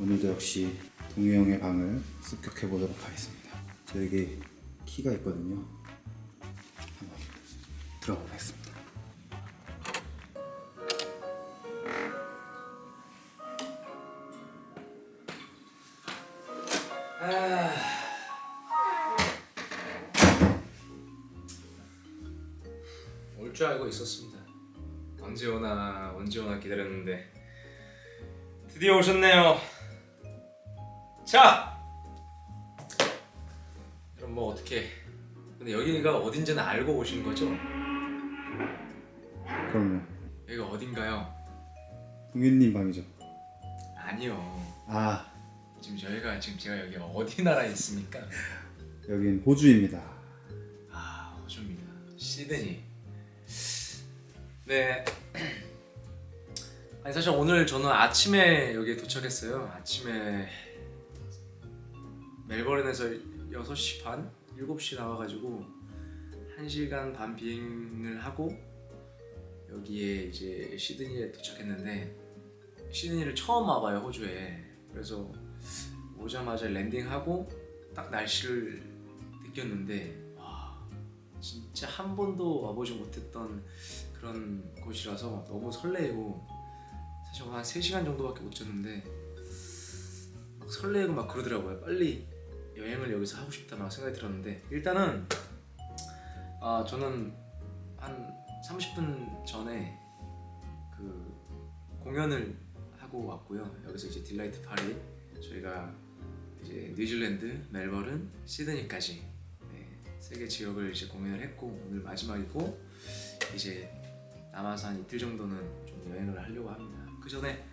오늘도 역시 동유 형의 방을 습격해 보도록 하겠습니다. 저에게 키가 있거든요. 한번 들어가 보겠습니다. 올줄 알고 있었습니다. 언제 오나 언제 오나 기다렸는데 드디어 오셨네요. 자, 그럼 뭐 어떻게? 근데 여기가 어딘지는 알고 오신 거죠? 그러면 여기가 어딘가요? 동유님 방이죠. 아니요. 아 지금 저희가 지금 제가 여기 어디 나라에 있습니까? 여긴 호주입니다. 아 호주입니다. 시드니. 네. 아니 사실 오늘 저는 아침에 여기에 도착했어요. 아침에 멜버른에서 6시 반, 7시 나와가지고 1시간 반 비행을 하고 여기에 이제 시드니에 도착했는데 시드니를 처음 와봐요 호주에. 그래서 오자마자 랜딩하고 딱 날씨를 느꼈는데 와 진짜 한 번도 와보지 못했던 그런 곳이라서 너무 설레고 사실 한 3시간 정도밖에 못 잤는데 막 설레고 막 그러더라고요 빨리 여행을 여기서 하고 싶다 막 생각이 들었는데 일단은 아 저는 한 30분 전에 그 공연을 하고 왔고요 여기서 이제 딜라이트 파리 저희가 이제 뉴질랜드, 멜버른, 시드니까지 네, 세개 지역을 이제 공연을 했고 오늘 마지막이고 이제 남아서 한 이틀 정도는 좀 여행을 하려고 합니다. 그 전에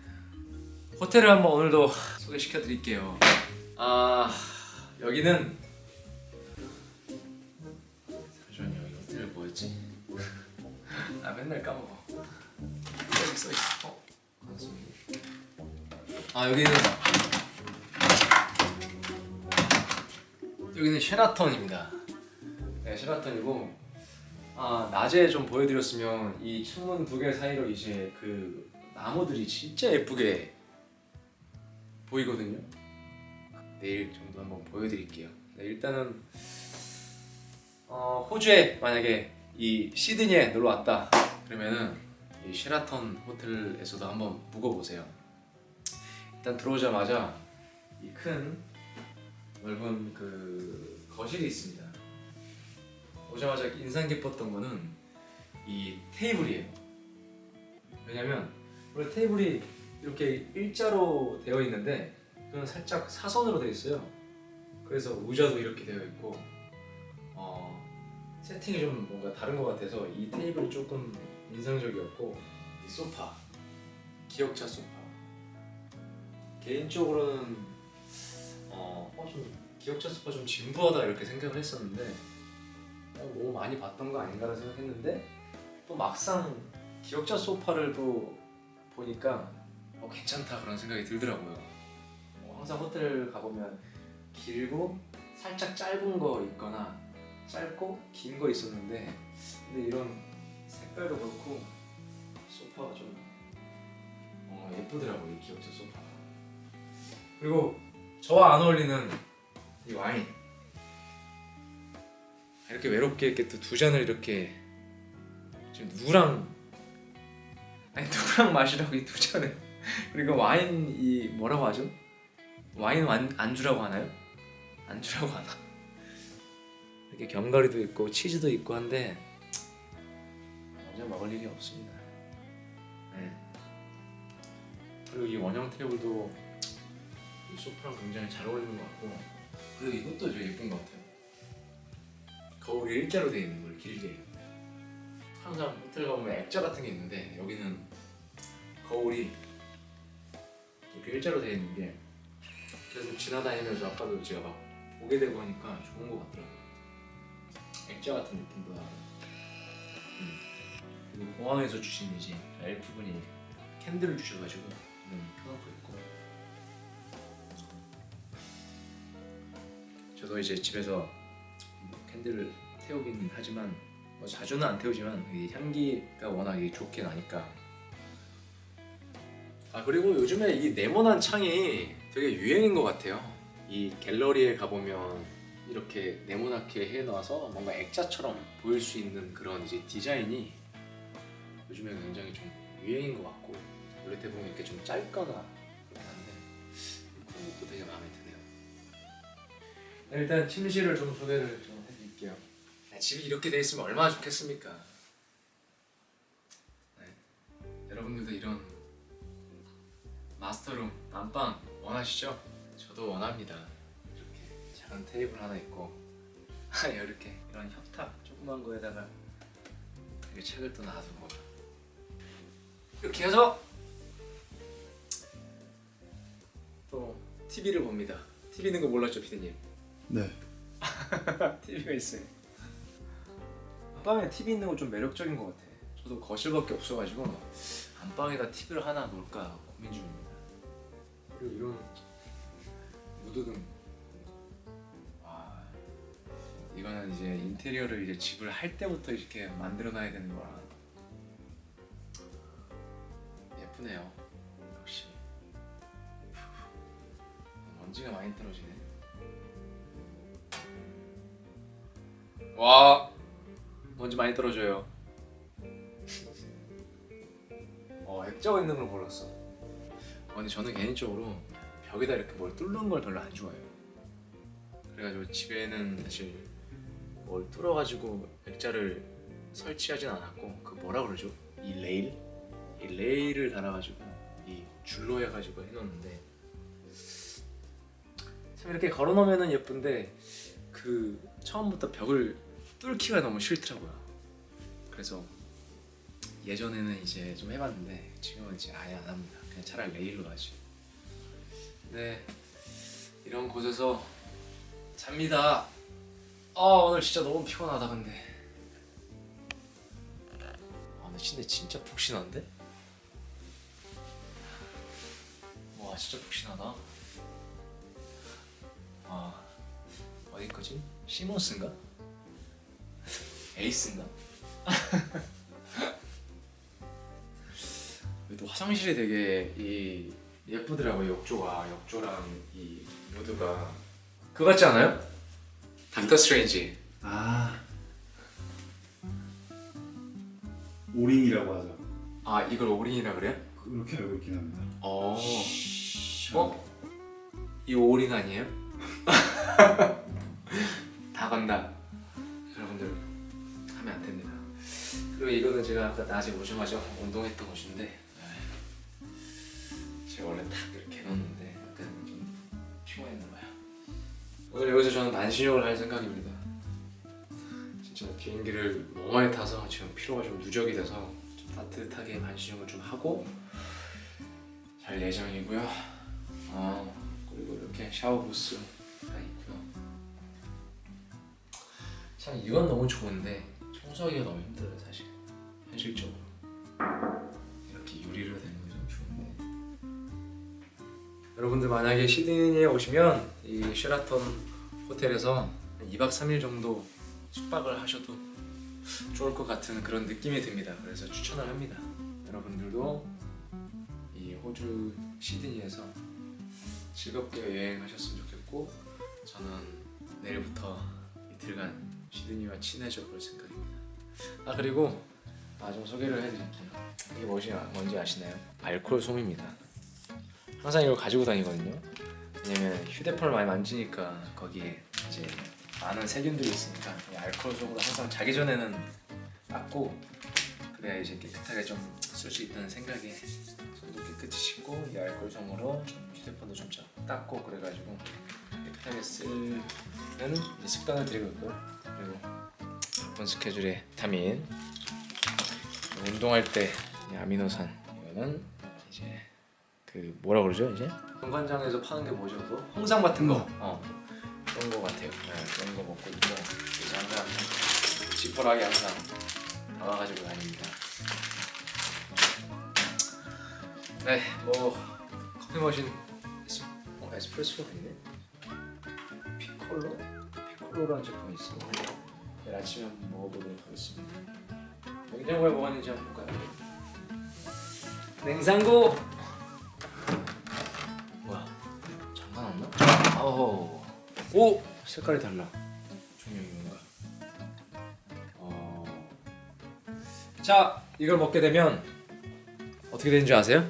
호텔을 한번 오늘도 소개시켜 드릴게요. 아 여기는 잠시만요 호텔 뭐였지? 아 맨날 까먹어. 여기 써 있어. 어? 아 여기는 여기는 쉐라턴입니다. 네, 쉐라턴이고 아 낮에 좀 보여드렸으면 이 창문 두 개 사이로 이제 그 나무들이 진짜 예쁘게 보이거든요. 내일 정도 한번 보여드릴게요. 네, 일단은 어, 호주에 만약에 이 시드니에 놀러 왔다 그러면은 이 쉐라턴 호텔에서도 한번 묵어보세요. 일단 들어오자마자 이 큰 넓은 그 거실이 있습니다. 오자마자 인상 깊었던 거는 이 테이블이에요. 왜냐면 원래 테이블이 이렇게 일자로 되어 있는데 그건 살짝 사선으로 되어 있어요. 그래서 의자도 이렇게 되어 있고 어, 세팅이 좀 뭔가 다른 것 같아서 이 테이블이 조금 인상적이었고 이 소파 기역자 소파 개인적으로는 어, 어, 좀 기억자 소파 좀 진부하다 이렇게 생각을 했었는데 어, 너무 많이 봤던 거 아닌가라는 생각했는데 또 막상 기억자 소파를 또 보니까 어, 괜찮다 그런 생각이 들더라고요. 어, 항상 호텔 가보면 길고 살짝 짧은 거 있거나 짧고 긴 거 있었는데 근데 이런 색깔도 그렇고 소파가 좀 어, 예쁘더라고요 이 기억자 소파가. 그리고 저와 안 어울리는 이 와인 이렇게 외롭게 이렇게 또 두 잔을 이렇게 지금 누구랑 아니 누구랑 마시라고 이 두 잔을 그리고 와인 이 뭐라고 하죠? 와인 완, 안주라고 하나요? 안주라고 하나? 이렇게 견과류도 있고 치즈도 있고 한데 어제 먹을 일이 없습니다. 네. 그리고 이 원형 테이블도 이 소파랑 굉장히 잘 어울리는 것 같고 그리고 이것도 되게 예쁜 것 같아요 거울이 일자로 되어 있는 걸 길게 항상 호텔 가보면 액자 같은 게 있는데 여기는 거울이 이렇게 일자로 되어 있는 게 계속 지나다니면서 아까도 제가 막 보게 되고 하니까 좋은 것 같더라고요. 액자 같은 느낌도 나고. 음. 그리고 공항에서 주신 이제 엘프분이 캔들을 주셔가지고 음, 켜놓고 있고. 저도 이제 집에서 캔들을 태우긴 하지만 뭐 자주는 안 태우지만 이 향기가 워낙 좋게 나니까. 아 그리고 요즘에 이 네모난 창이 되게 유행인 것 같아요. 이 갤러리에 가보면 이렇게 네모나게 해놔서 뭔가 액자처럼 보일 수 있는 그런 이제 디자인이 요즘에 굉장히 좀 유행인 것 같고 원래 대부분 이렇게 좀 짧거나 그런데 그런 것도 되게 마음에 드네요. 네, 일단 침실을 좀 소개를 좀 해드릴게요. 네, 집이 이렇게 돼 있으면 얼마나 좋겠습니까? 네, 여러분들도 이런 마스터룸 안방 원하시죠? 저도 원합니다. 이렇게 작은 테이블 하나 있고 아 이렇게 이런 협탁 조그만 거에다가 이렇게 책을 또 놔두고 이렇게 해서 또 TV를 봅니다. TV 있는 거 몰랐죠, 피디님? 네. TV가 있어요. 안방에 TV 있는 건좀 매력적인 것 같아. 저도 거실밖에 없어가지고 안방에다 TV를 하나 놓을까 고민 중입니다. 그리고 이런 무드등. 아, 이거는 이제 인테리어를 이제 집을 할 때부터 이렇게 만들어놔야 되는 거라 예쁘네요. 역시 먼지가 많이 떨어지네. 와 먼지 많이 떨어져요. 어 액자가 있는 걸 몰랐어. 어, 근데 저는 개인적으로 벽에다 이렇게 뭘 뚫는 걸 별로 안 좋아해요. 그래가지고 집에는 사실 뭘 뚫어가지고 액자를 설치하진 않았고 그 뭐라 그러죠? 이 레일? 이 레일을 달아가지고 이 줄로 해가지고 해놓는데 참 이렇게 걸어놓으면은 예쁜데 그 처음부터 벽을 뚫기가 너무 싫더라고요. 그래서 예전에는 이제 좀 해봤는데 지금은 이제 아예 안 합니다. 그냥 차라리 레일로 하지. 네, 이런 곳에서 잡니다. 아 오늘 진짜 너무 피곤하다 근데. 아 근데 진짜 푹신한데? 와 진짜 푹신하다. 아 어디 거지? 시몬스인가? 에이스인가? 그래도 화장실이 되게 이 예쁘더라고요 욕조가 욕조랑 이 모드가 그거 같지 않아요? 닥터 스트레인지 아. 오링이라고 하죠. 아 이걸 오린이라 그래요? 그렇게 알고 있긴 합니다. 어. 어? 이 오린 아니에요? 다 간다. 여러분들 하면 안 됩니다. 그리고 이거는 제가 아까 낮에 오자마자 운동했던 곳인데 제가 원래 딱 이렇게 해놓는데 약간 좀 피곤했나 봐요. 오늘 여기서 저는 만신욕을 할 생각입니다. 진짜 비행기를 너무 많이 타서 지금 피로가 좀 누적이 돼서 좀 따뜻하게 만신욕을 좀 하고 잘 예정이고요. 어, 그리고 이렇게 샤워 부스가 있고요. 참 이건 너무 좋은데 청소하기가 너무 힘들어요 사실 현실적으로 여러분들 만약에 시드니에 오시면 이 쉐라톤 호텔에서 2박 3일 정도 숙박을 하셔도 좋을 것 같은 그런 느낌이 듭니다 그래서 추천을 합니다 여러분들도 이 호주 시드니에서 즐겁게 여행하셨으면 좋겠고 저는 내일부터 이틀간 시드니와 친해져 볼 생각입니다. 아 그리고 아 좀 소개를 해드릴게요. 이게 뭐지 뭔지 아시나요? 알코올 솜입니다. 항상 이걸 가지고 다니거든요. 왜냐면 휴대폰을 많이 만지니까 거기에 이제 많은 세균들이 있으니까 이 알코올 솜으로 항상 자기 전에는 닦고 그래야 이제 깨끗하게 좀 쓸 수 있다는 생각에 손도 깨끗이 씻고 이 알코올 솜으로 좀 휴대폰도 좀 닦고 그래가지고 깨끗하게 쓰는 습관을 들이고 있고요. 그리고 바쁜 스케줄에 타민 운동할 때이 아미노산 이거는 이제 그 뭐라 그러죠 이제? 공관장에서 파는 게 뭐죠 또 홍삼 같은 거. 어. 그런 거 같아요. 네, 그런 거 먹고 있고. 그래서 항상 지퍼락에 항상 나와가지고 다닙니다. 네 뭐 커피 머신 에스, 어, 에스프레소가 있네 피콜로? 피콜로라는 제품이 있어 내일 아침에 한번 먹어보도록 하겠습니다. 냉장고에 뭐가 있는지 한번 볼까요? 냉장고 오, 오 색깔이 달라. 조명이 뭔가. 어. 자, 이걸 먹게 되면 어떻게 되는 줄 아세요?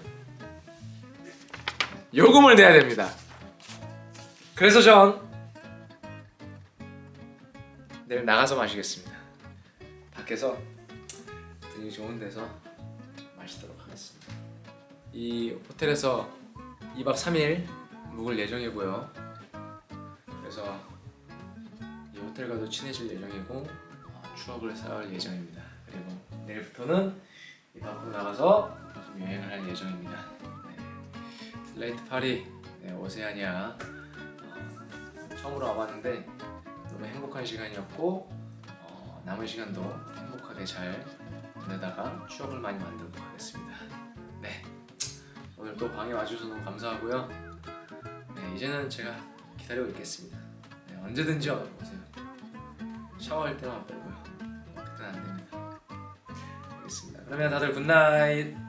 요금을 내야 됩니다. 그래서 전 내일 나가서 마시겠습니다. 밖에서 분위기 좋은 데서 마시도록 하겠습니다. 이 호텔에서 2박 3일 묵을 예정이고요. 그래서 이 호텔과도 친해질 예정이고 어, 추억을 쌓을 예정입니다. 그리고 내일부터는 이 밖으로 나가서 좀 여행을 할 예정입니다. 네. 슬레이트 파리 네, 오세아니아 어, 처음으로 와봤는데 너무 행복한 시간이었고 어, 남은 시간도 행복하게 잘 보내다가 추억을 많이 만들고 가겠습니다. 네 오늘 또 방에 와주셔서 너무 감사하고요. 네 이제는 제가 기다리고 있겠습니다. 네, 언제든지 오세요. 샤워할 때만 빼고요. 그때는 안 됩니다. 알겠습니다. 그러면 다들 굿나잇.